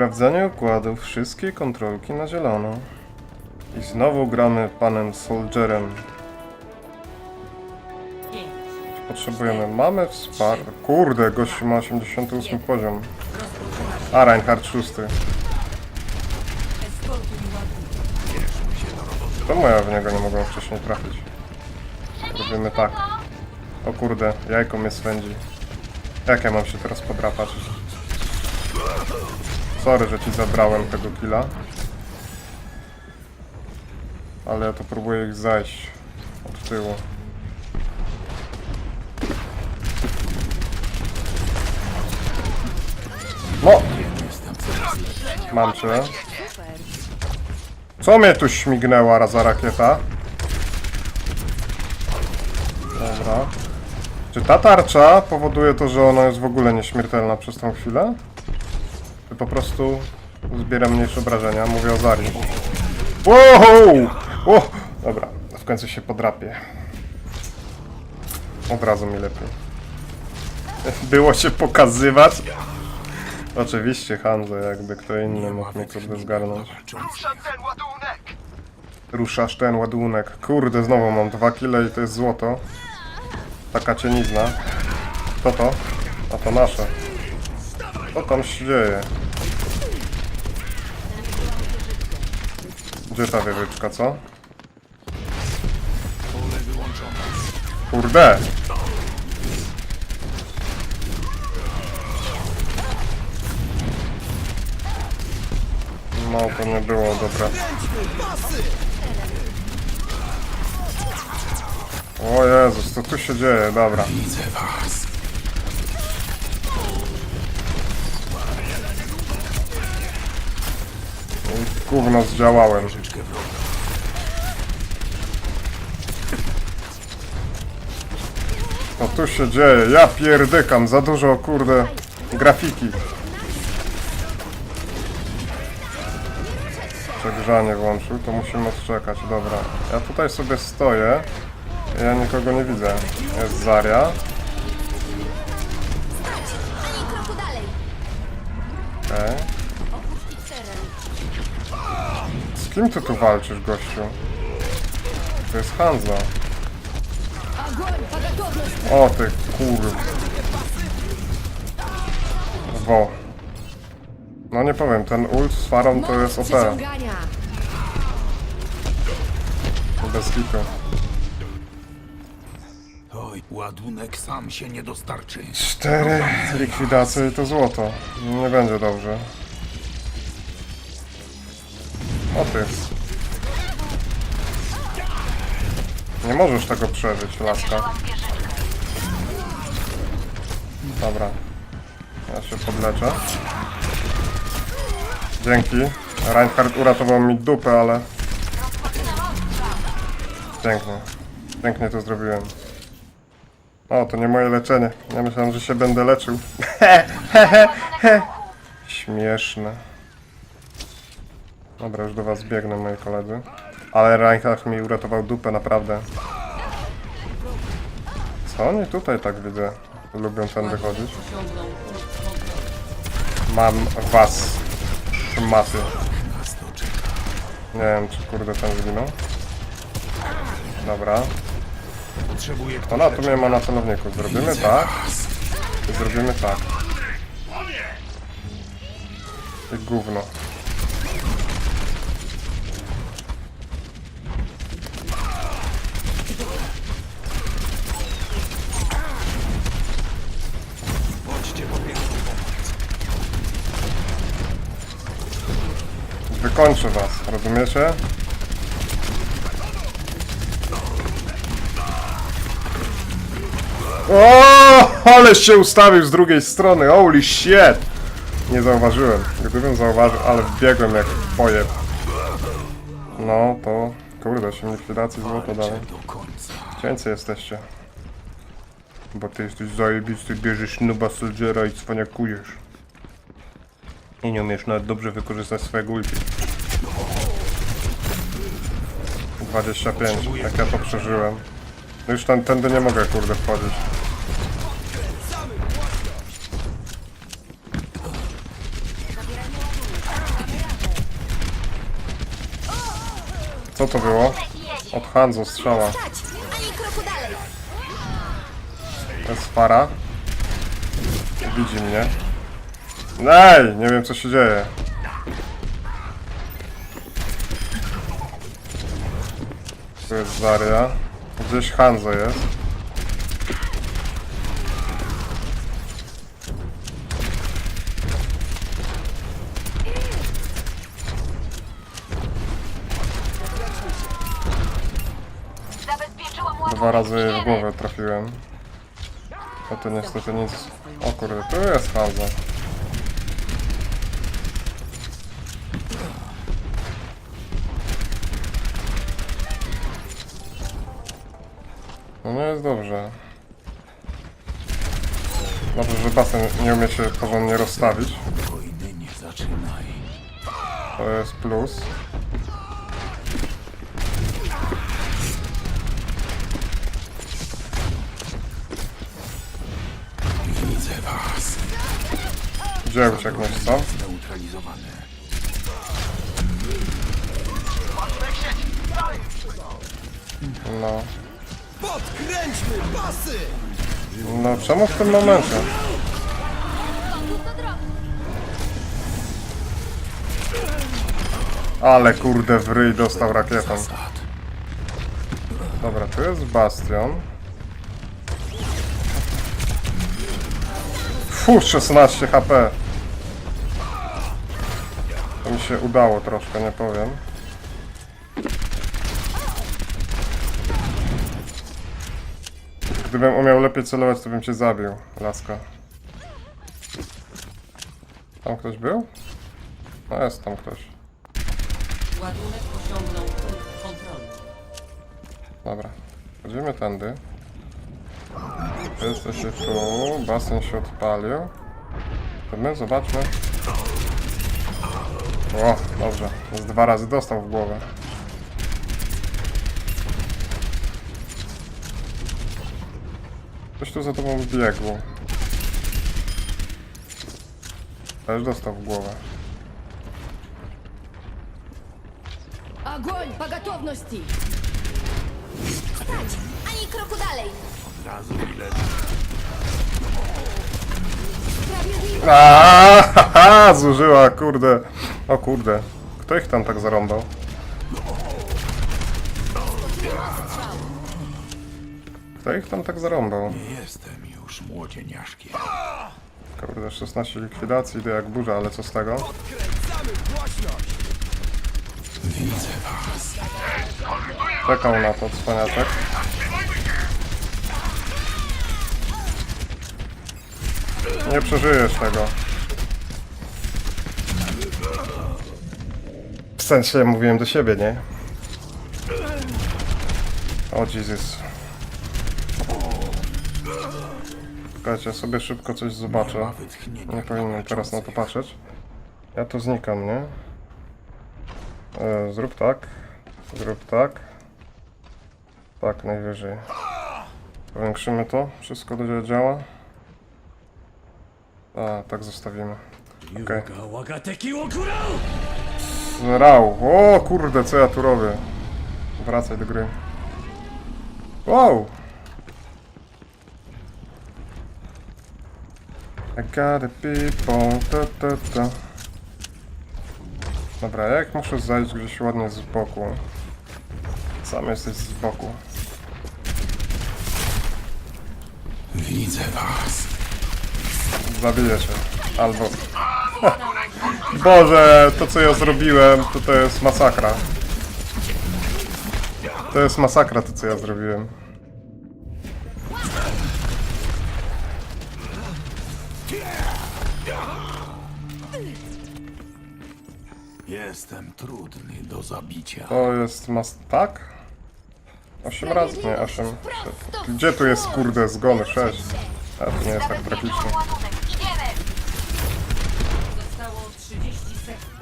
Sprawdzanie układów, wszystkie kontrolki na zielono. I znowu gramy panem Soldierem. Potrzebujemy, mamy wsparcie. Kurde, gościu ma 88 poziom. A, Reinhardt 6. Czemu ja w niego nie mogłem wcześniej trafić? Robimy tak. O kurde, jajko mnie swędzi. Jak ja mam się teraz podrapać? Sorry, że ci zabrałem tego killa. Ale ja to próbuję ich zajść od tyłu. No! Mam cię. Co mnie tu śmignęła za rakieta? Dobra. Czy ta tarcza powoduje to, że ona jest w ogóle nieśmiertelna przez tą chwilę? Po prostu zbiera mniejsze obrażenia? Mówię o Zari. Wow! O! Dobra, w końcu się podrapię. Od razu mi lepiej. Było się pokazywać? Oczywiście Hanzo, jakby kto inny mógł mnie kurde zgarnąć. Ruszasz ten ładunek. Kurde, znowu mam dwa kile i to jest złoto. Taka cienizna. Co to? A to nasze. Co tam się dzieje? Gdzie ta wieżyczka, co? Kurde! No, to nie było dobre. O Jezus, co tu się dzieje? Dobra. Widzę was. Gówno zdziałałem. Co tu się dzieje? Ja pierdykam, za dużo kurde grafiki. Przegrzanie włączył, to musimy odczekać, dobra. Ja tutaj sobie stoję. Ja nikogo nie widzę. Jest Zaria. Okej. Z kim ty tu walczysz, gościu? To jest Hanzo. O ty kur... Wo. No nie powiem, ten ult z farą to jest OP. Bez kitu. Oj, ładunek sam się nie dostarczy. Cztery likwidacje i to złoto. Nie będzie dobrze. O ty. Nie możesz tego przeżyć, laska. Dobra. Ja się podleczę. Dzięki. Reinhardt uratował mi dupę, ale... Pięknie. Pięknie to zrobiłem. O, to nie moje leczenie. Ja myślałem, że się będę leczył. Śmieszne. Dobra, już do was biegnę, moi koledzy. Ale Reinhardt mi uratował dupę, naprawdę. Co oni tutaj tak widzę? Lubią tędy chodzić. Mam was. Szmaty. Nie wiem, czy kurde ten zginął. Dobra. Ona tu mnie ma na celowniku. Zrobimy tak. Zrobimy tak. I gówno. Wykończę was, rozumiecie? O, ale się ustawił z drugiej strony, holy shit! Nie zauważyłem. Gdybym zauważył, ale wbiegłem jak pojeb. No to, kurde, 8 likwidacji złoto dalej. Cieńcy jesteście. Bo ty jesteś zajebisty, bierzesz nuba soldiera i cwaniakujesz. Nie, nie umiesz nawet dobrze wykorzystać swojego ulti. 20 pięć, tak ja to przeżyłem. No już tam, tędy nie mogę kurde wchodzić. Co to było? Od Hanzo strzała. To jest fara. Widzi mnie. Ej, nie wiem co się dzieje. Tu jest Zaria. Gdzieś Hanzo jest. Dwa razy w głowę trafiłem. A to niestety nic. O kurde, tu jest Hanzo. Jest dobrze. Dobrze, że basen nie umie się porządnie rozstawić. Wojny nie zaczynaj. To jest plus. Widzę was. Gdzie ucieknąć, co? Zneutralizowane. No. Podkręćmy pasy! No czemu w tym momencie? Ale kurde w ryj dostał rakietą. Dobra, tu jest bastion. Fu, 16 HP. To mi się udało troszkę, nie powiem. Gdybym umiał lepiej celować, to bym cię zabił, laska. Tam ktoś był? No jest tam ktoś. Ładunek osiągnął punkt kontroli. Dobra, chodzimy tędy. Wy Jesteście tu, basen się odpalił. To my zobaczmy. O, dobrze. Z dwa razy dostał w głowę. Ktoś tu za tobą biegł. Też dostał w głowę. Огонь по готовности! Stać! Ani kroku dalej! Od razu ile Sprawiedliwość! Aaaa, zużyła, kurde. O kurde. Kto ich tam tak zarąbał? Kto ich tam tak zarąbał? nie jestem już młodzieniaszkiem. Kurde, 16 likwidacji, idę jak burza, ale co z tego? Widzę was. Czekał na to cwaniaczek. Nie przeżyjesz tego. W sensie mówiłem do siebie, nie? O Jezus. Czekajcie, ja sobie szybko coś zobaczę. Nie powinienem teraz na to patrzeć. Ja tu znikam, nie? E, zrób tak. Zrób tak. Tak, najwyżej. Powiększymy to. Wszystko do działa. A, tak zostawimy. Okej. Rał. O kurde, co ja tu robię? Wracaj do gry. Wow! I got a people, ta, ta, ta. Dobra, jak muszę zajść gdzieś ładnie z boku? Sam jesteś z boku. Widzę was. Zabiję cię. Albo... Boże, to co ja zrobiłem, to to jest masakra. To jest masakra to co ja zrobiłem. Jestem trudny do zabicia. To jest mas... tak? 8 razy, nie 8. Gdzie tu jest kurde zgony? 6. A to nie jest tak tragicznie. ładunek. Idziemy! Zostało 30 sekund.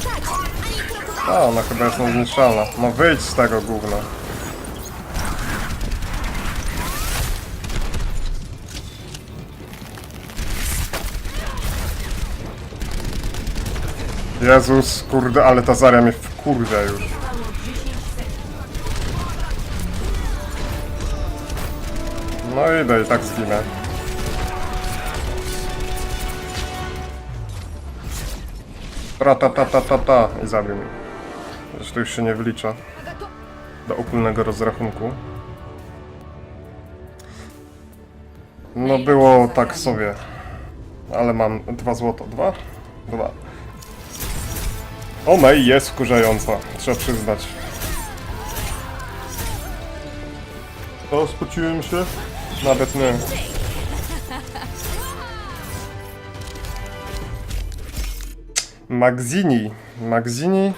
Stać! Ani kroku dalej! A, ona chyba jest niezniszczalna. No wyjdź z tego gówna. Jezus, kurde, ale ta Zarya mnie wkurwia już. No idę i tak zginę. Ra ta ta ta ta ta i zabił mnie. Zresztą już się nie wlicza do ogólnego rozrachunku. No było tak sobie. Ale mam dwa złoto. Dwa? Dwa. Ona i jest wkurzająca, trzeba przyznać. O, spociłem się? Nawet nie. Magzini. Magzini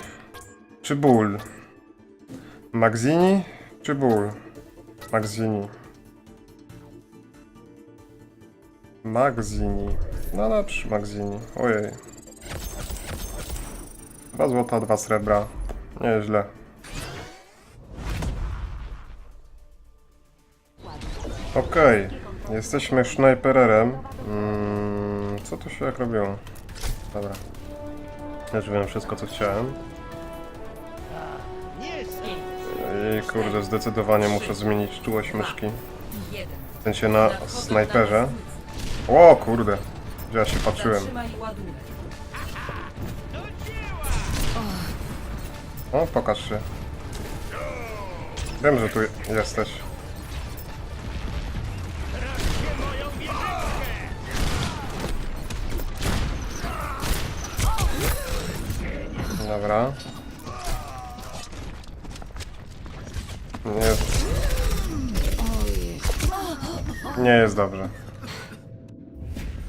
czy ból? Magzini czy ból? Magzini. Magzini. No lepszy Magzini. Ojej. Dwa złota, dwa srebra. Nieźle. Okej. Jesteśmy snajpererem. Mm, co tu się jak robiło? Dobra. Już wiem wszystko co chciałem. I kurde, zdecydowanie muszę zmienić czułość myszki. W sensie na snajperze. O kurde, gdzie ja się patrzyłem. O, pokaż się. Wiem, że tu jesteś. Dobra. Nie jest... Nie jest dobrze.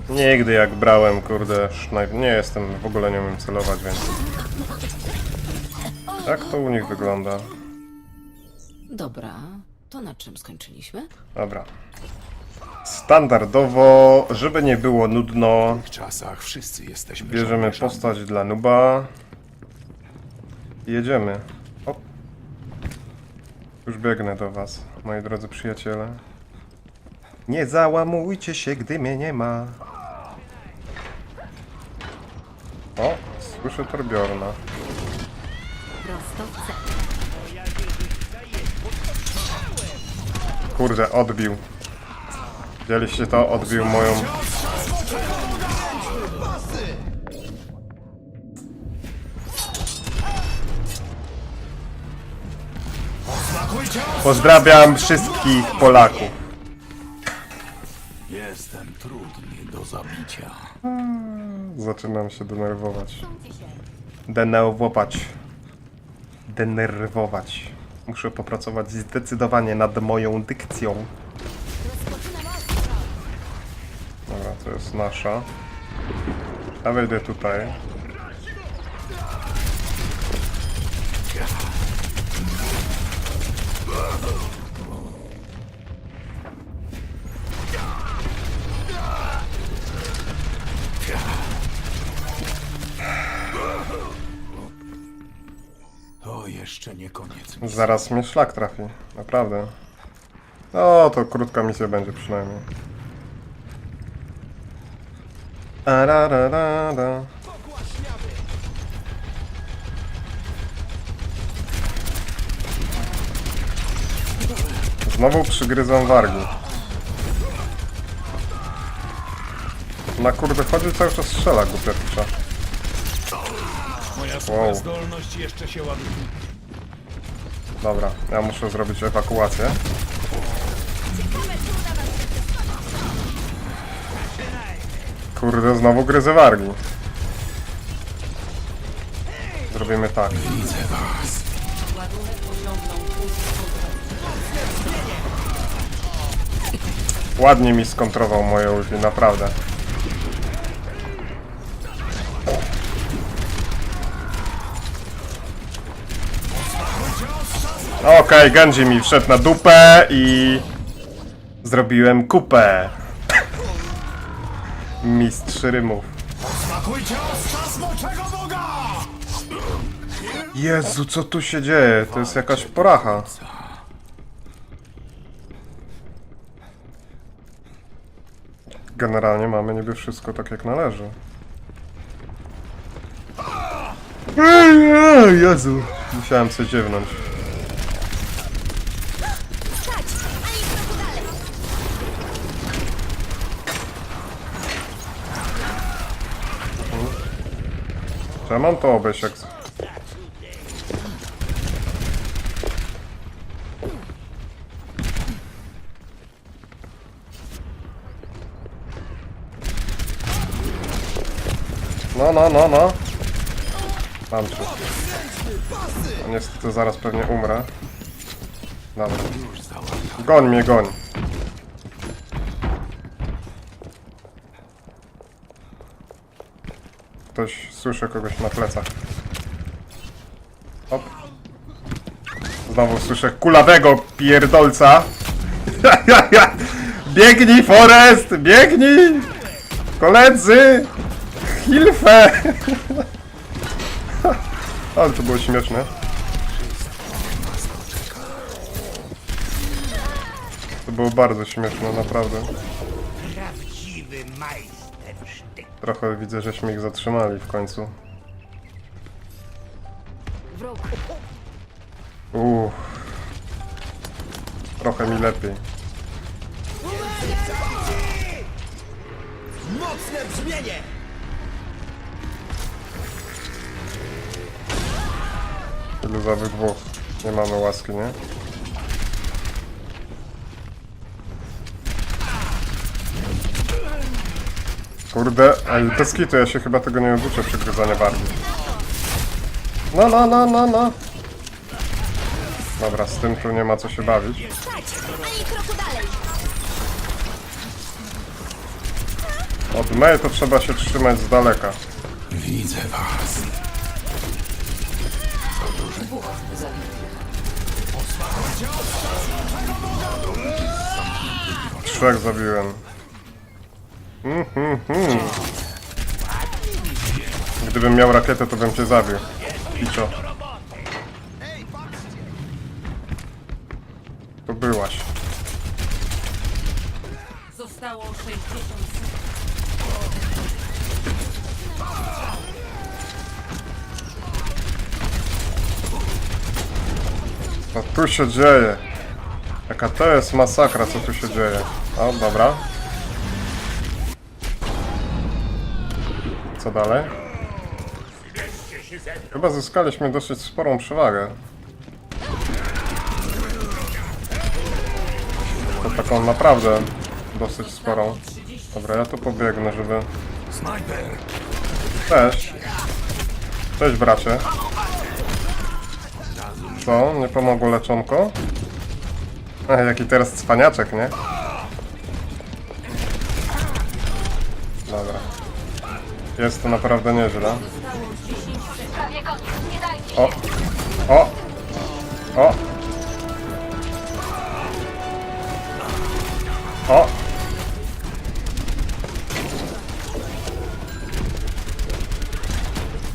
Nigdy jak brałem, kurde, sznajp... Nie jestem, w ogóle nie umiem celować, więc... Jak to u nich wygląda? Dobra, to na czym skończyliśmy? Dobra. Standardowo, żeby nie było nudno, W czasach wszyscy jesteśmy bierzemy żołnierzami. postać dla nuba. I jedziemy. O. Już biegnę do was, moi drodzy przyjaciele. Nie załamujcie się, gdy mnie nie ma. O, słyszę Torbjorna. Prosto w cel. Kurde, odbił. Widzieliście to? Odbił moją... Pozdrawiam wszystkich Polaków. Jestem trudny do zabicia. Zaczynam się denerwować. Denerwować. Denerwować. Muszę popracować zdecydowanie nad moją dykcją. Dobra, to jest nasza. Ja wejdę tutaj. Jeszcze nie koniec. Zaraz mnie szlak trafi. Naprawdę. No, to krótka misja będzie przynajmniej. Arararara. Znowu przygryzam wargi. Na kurde chodzi cały czas strzela głupia picza. Moja Wow. zdolność jeszcze się ładuje. Dobra, ja muszę zrobić ewakuację. Kurde, znowu gryzę wargi. Zrobimy tak. Widzę was. Ładnie mi skontrował moje ulti, naprawdę. Okej, Genji mi wszedł na dupę i... Zrobiłem kupę. Mistrz rymów. Jezu, co tu się dzieje? To jest jakaś poracha. Generalnie mamy niby wszystko tak jak należy. Jezu. Musiałem coś dziewnąć. Stać! Ani kroku dalej! Ja mam to obejść jak... No, no, no, no. Mam. A niestety zaraz pewnie umrę. Dobra. Goń mnie, goń. Ktoś, słyszę kogoś na plecach. Hop. Znowu słyszę kulawego pierdolca. biegnij, Forest! Biegnij! Koledzy! Hilfe! Ale to było śmieszne. To było bardzo śmieszne, naprawdę. Trochę widzę, żeśmy ich zatrzymali w końcu. Wróg. Uff. Trochę mi lepiej. Mocne brzmienie! Tylu za dwóch. Nie mamy łaski, nie? Kurde, ej, bez kitu, ja się chyba tego nie oduczę przegryzania bardziej. No, no, no, no, no. Dobra, z tym tu nie ma co się bawić. Od May to trzeba się trzymać z daleka. Widzę was. Trzech zabiłem. Mhm, mhm. Gdybym miał rakietę, to bym cię zabił. Piczo. Tu byłaś. Zostało 60 sekund. Co tu się dzieje? Jaka to jest masakra, co tu się dzieje? O, dobra. Dalej? Chyba zyskaliśmy dosyć sporą przewagę. To taką naprawdę dosyć sporą. Dobra, ja tu pobiegnę, żeby... Cześć. Cześć bracie. Co? Nie pomogło leczonko? Ech, jaki teraz cwaniaczek, nie? Jest to naprawdę nieźle. O! O! O! O!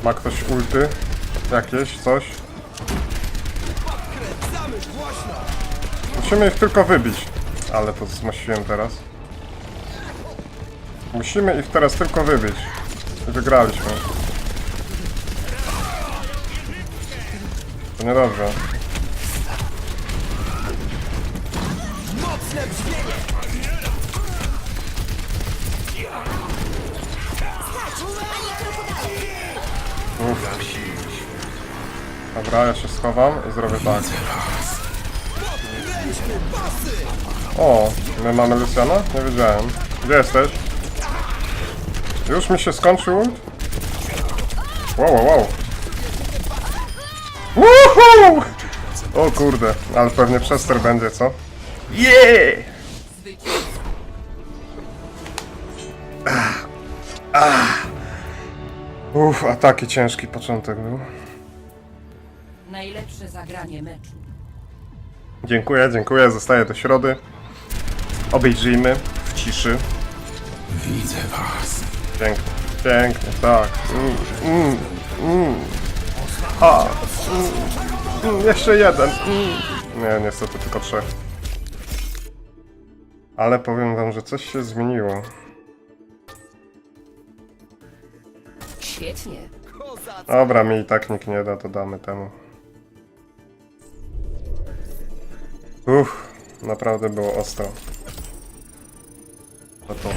Ma ktoś ulty? Jakieś? Coś? Musimy ich tylko wybić. Ale to zmusiłem teraz. Musimy ich teraz tylko wybić. Wygraliśmy. To niedobrze. Mocne brzmienie! Dobra, ja się schowam i zrobię tak. O, my mamy Luciana? Nie wiedziałem. Gdzie jesteś? Już mi się skończył ult? Wow, wow, wow. Woohoo! O kurde, ale pewnie przester będzie, co? Yeah! Uff, a taki ciężki początek był. Najlepsze zagranie meczu. Dziękuję, dziękuję. Zostaję do środy. Obejrzyjmy w ciszy. Widzę was. Pięknie, pięknie, tak. Mm, mm, mm. A, mm, mm, jeszcze jeden. Mm. Nie, niestety tylko trzech. Ale powiem wam, że coś się zmieniło. Świetnie. Dobra, mi i tak nikt nie da, to damy temu. Uff, naprawdę było ostro. To to.